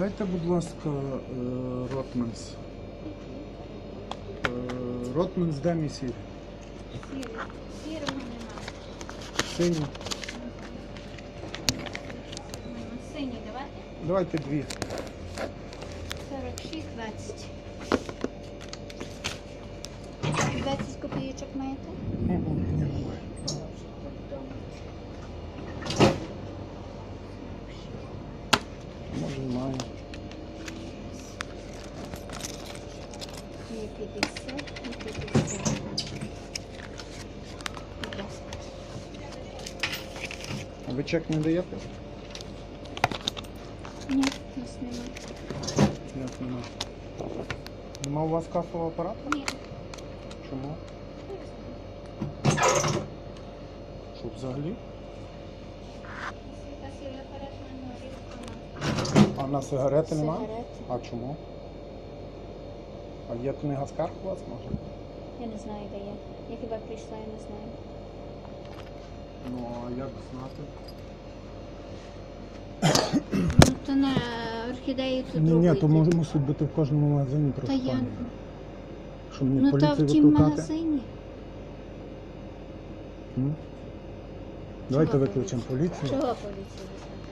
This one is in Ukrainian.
Дайте, будь ласка, е, Ротманс. Е, Ротманс де мій сіль? Сірий. Сірого немає. Синій. М, Синій давайте. Давайте дві. 46, 20. 20 копійочок Може. Є 50, є 50. А ви чек не даєте? Ні, у нас немає. Як нема? Нема у вас касового апарату? Ні. Чому? Що взагалі? А на сигарети нема? Сигарети. А чому? А є книга скарг у вас може? Я не знаю, де є. Я хіба прийшла, я не знаю. Ну, а як знати? Ну, то на орхідеї тут Ні, ні, то може мусить бути в кожному магазині Та я... Що мені Ну, та поліцію в тім викликати? магазині. М? Давайте Чого виключимо поліцію. Чого поліцію визвати?